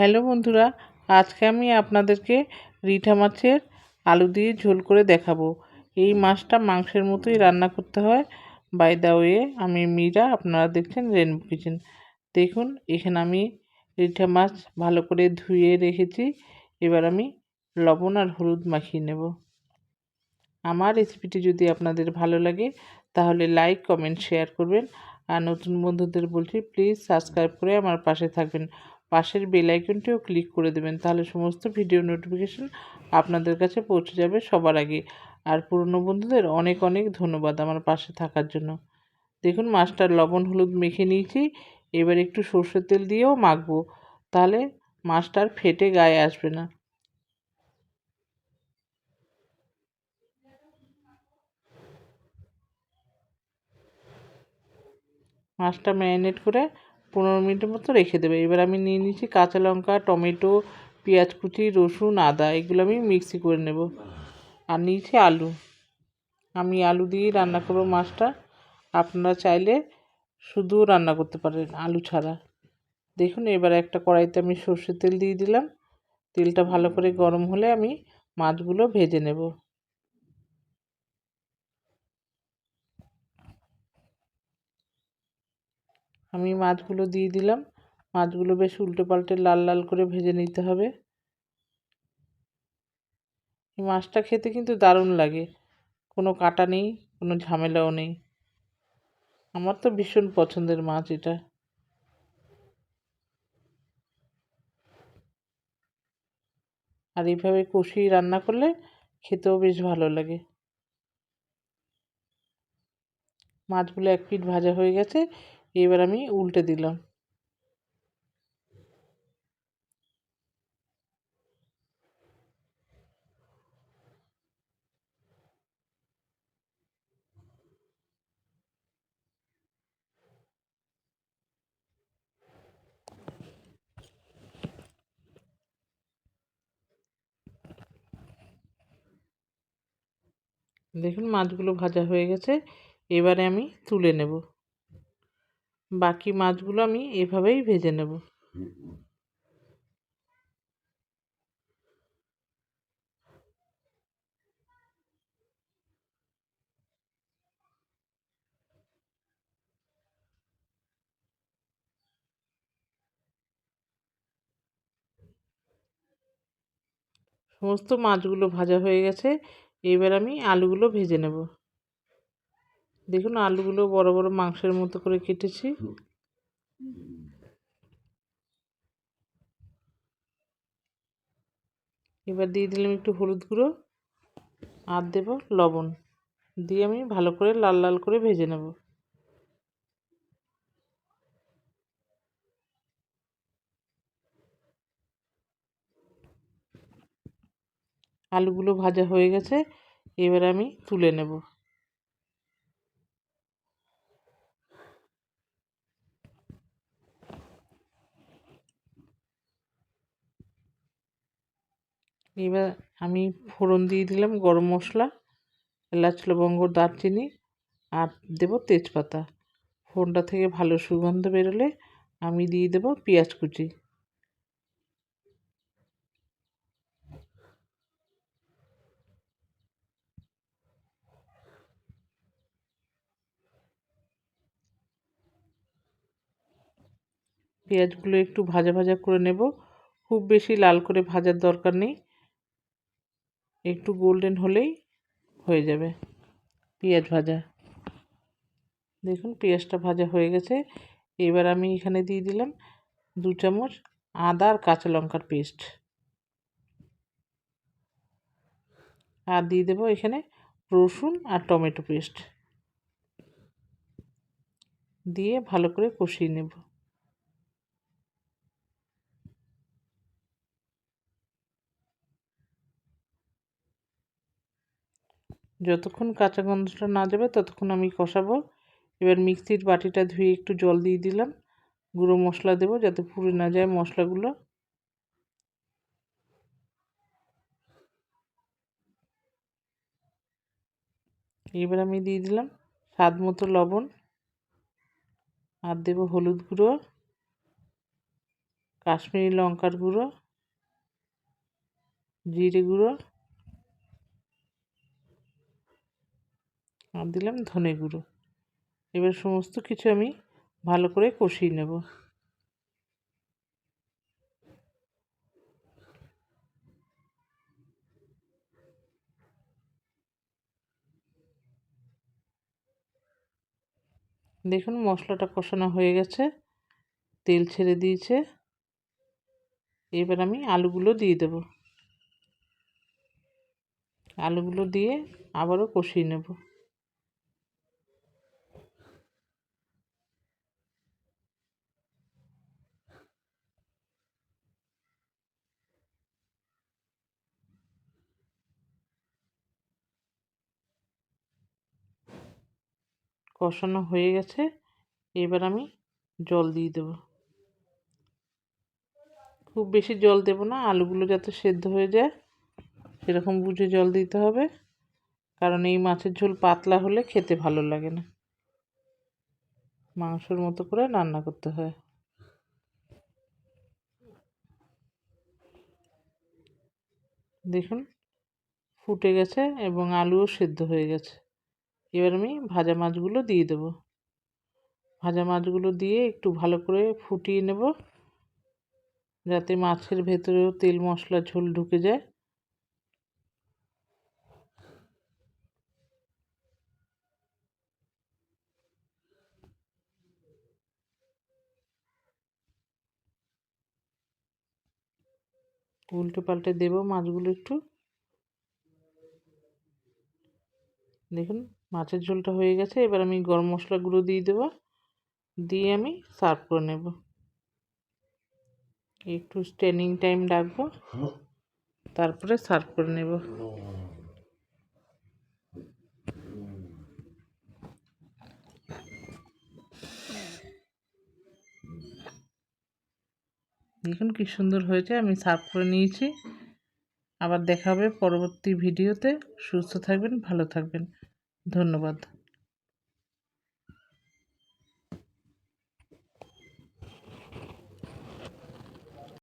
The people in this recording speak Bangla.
হ্যালো বন্ধুরা, আজকে আমি আপনাদেরকে রিঠা মাছের আলু দিয়ে ঝোল করে দেখাবো। এই মাছটা মাংসের মতোই রান্না করতে হয়। বাই দা ওয়ে আমি মীরা, আপনারা দেখছেন রেনবো কিচেন দেখুন, এখানে আমি রিঠা মাছ ভালো করে ধুয়ে রেখেছি। এবার আমি লবণ আর হলুদ মাখিয়ে নেব। আমার রেসিপিটি যদি আপনাদের ভালো লাগে, তাহলে লাইক কমেন্ট শেয়ার করবেন। আর নতুন বন্ধুদের বলছি প্লিজ সাবস্ক্রাইব করে আমার পাশে থাকবেন। পাশের বেল আইকনটিও ক্লিক করে দেবেন, তাহলে সমস্ত ভিডিও নোটিফিকেশন আপনাদের কাছে পৌঁছে যাবে সবার আগে। আর পুরনো বন্ধুদের অনেক অনেক ধন্যবাদ আমার পাশে থাকার জন্য। দেখুন, মাছটার লবণ হলুদ মেখে নিয়েছি, এবার একটু সর্ষের তেল দিয়েও মাখবো, তাহলে মাছটার ফেটে গায়ে আসবে না। মাছটা ম্যারিনেট করে পনেরো মিনিটের মতো রেখে দেবে। এবার আমি নিয়ে নিচ্ছি কাঁচা লঙ্কা, টমেটো, পেঁয়াজ কুচি, রসুন, আদা, এগুলো আমি মিক্সি করে নেব। আর নিয়েছি আলু। আমি আলু দিয়েই রান্না করব মাছটা। আপনারা চাইলে শুধুও রান্না করতে পারেন আলু ছাড়া। দেখুন, এবার একটা কড়াইতে আমি সর্ষের তেল দিয়ে দিলাম। তেলটা ভালো করে গরম হলে আমি মাছগুলো ভেজে নেব। আমি মাছগুলো দিয়ে দিলাম। মাছগুলো বেশ উল্টে পাল্টে লাল লাল করে ভেজে নিতে হবে। এই মাছটা খেতে কিন্তু দারুণ লাগে। কোনো কাটা নেই, কোনো ঝামেলাও নেই। আমার তো ভীষণ পছন্দের মাছ এটা। আর এইভাবে কষিয়ে রান্না করলে খেতেও বেশ ভালো লাগে। মাছগুলো এক পিঠ ভাজা হয়ে গেছে। এবার আমি উল্টে দিলাম। দেখুন মাছগুলো ভাজা হয়ে গেছে। এবারে আমি তুলে নেব। বাকি মাছগুলো আমি এভাবেই ভেজে নেব। সমস্ত মাছগুলো ভাজা হয়ে গেছে, এবার আমি আলুগুলো ভেজে নেব। দেখুন, আলুগুলো বড় বড় মাংসের মতো করে কেটেছি। এবার দিয়ে দিলাম একটু হলুদ গুঁড়ো আর দেব লবণ। দিয়ে আমি ভালো করে লাল লাল করে ভেজে নেব। আলুগুলো ভাজা হয়ে গেছে, এবার আমি তুলে নেব। এবার আমি ফোড়ন দিয়ে দিলাম গরম মশলা, এলাচ, লবঙ্গ, দারচিনি, আর দেব তেজপাতা। ফোড়নটা থেকে ভালো সুগন্ধ বেরোলে আমি দিয়ে দেব পেঁয়াজ কুচি। পেঁয়াজগুলো একটু ভাজা ভাজা করে নেব। খুব বেশি লাল করে ভাজার দরকার নেই। একটু গোল্ডেন হলেই হয়ে যাবে। পেঁয়াজ ভাজা। দেখুন, পেঁয়াজটা ভাজা হয়ে গেছে। এবার আমি এখানে দিয়ে দিলাম দু চামচ আদা আর কাঁচা লঙ্কার পেস্ট। আর দিয়ে দেবো এখানে রসুন আর টমেটো পেস্ট। দিয়ে ভালো করে কষিয়ে নেব। যতক্ষণ কাঁচা গন্ধটা না যাবে ততক্ষণ আমি কষাবো। এবার মিক্সির বাটিটা ধুয়ে একটু জল দিয়ে দিলাম। গুঁড়ো মশলা দেবো যাতে পুড়ে না যায় মশলাগুলো। এবার আমি দিয়ে দিলাম স্বাদ মতো লবণ। আর দেবো হলুদ গুঁড়ো, কাশ্মীরি লঙ্কার গুঁড়ো, জিরে গুঁড়ো। আর দিলাম ধনে গুঁড়ো। এবার সমস্ত কিছু আমি ভালো করে কষিয়ে নেব। দেখুন মশলাটা কষানো হয়ে গেছে, তেল ছেড়ে দিয়েছে। এবার আমি আলুগুলো দিয়ে দেব। আলুগুলো দিয়ে আবারও কষিয়ে নেব। কষানো হয়ে গেছে, এবার আমি জল দিয়ে দেব। খুব বেশি জল দেব না, আলুগুলো যাতে সেদ্ধ হয়ে যায়, সেরকম বুঝে জল দিতে হবে, কারণ এই মাছের ঝোল পাতলা হলে খেতে ভালো লাগে না। মাংসর মতো করে রান্না করতে হয়। দেখুন, ফুটে গেছে এবং আলুও সেদ্ধ হয়ে গেছে। এবার আমি ভাজা মাছগুলো দিয়ে দেবো। ভাজা মাছগুলো দিয়ে একটু ভালো করে ফুটিয়ে নেব। যাতে মাছের ভেতরেও তেল মশলা ঝোল ঢুকে যায়। উল্টে পাল্টে দেবো মাছগুলো একটু। দেখুন মাছের ঝোলটা হয়ে গেছে। এবার আমি গরম মশলা গুঁড়ো দিয়ে দেবো। দিয়ে আমি সার্ভ করে নেব। একটু স্ট্যান্ডিং টাইম রাখব। তারপরে সার্ভ করে নেব। দেখুন কি সুন্দর হয়েছে। আমি সার্ভ করে নিয়েছি। আবার দেখা হবে পরবর্তী ভিডিওতে। সুস্থ থাকবেন, ভালো থাকবেন। ধন্যবাদ।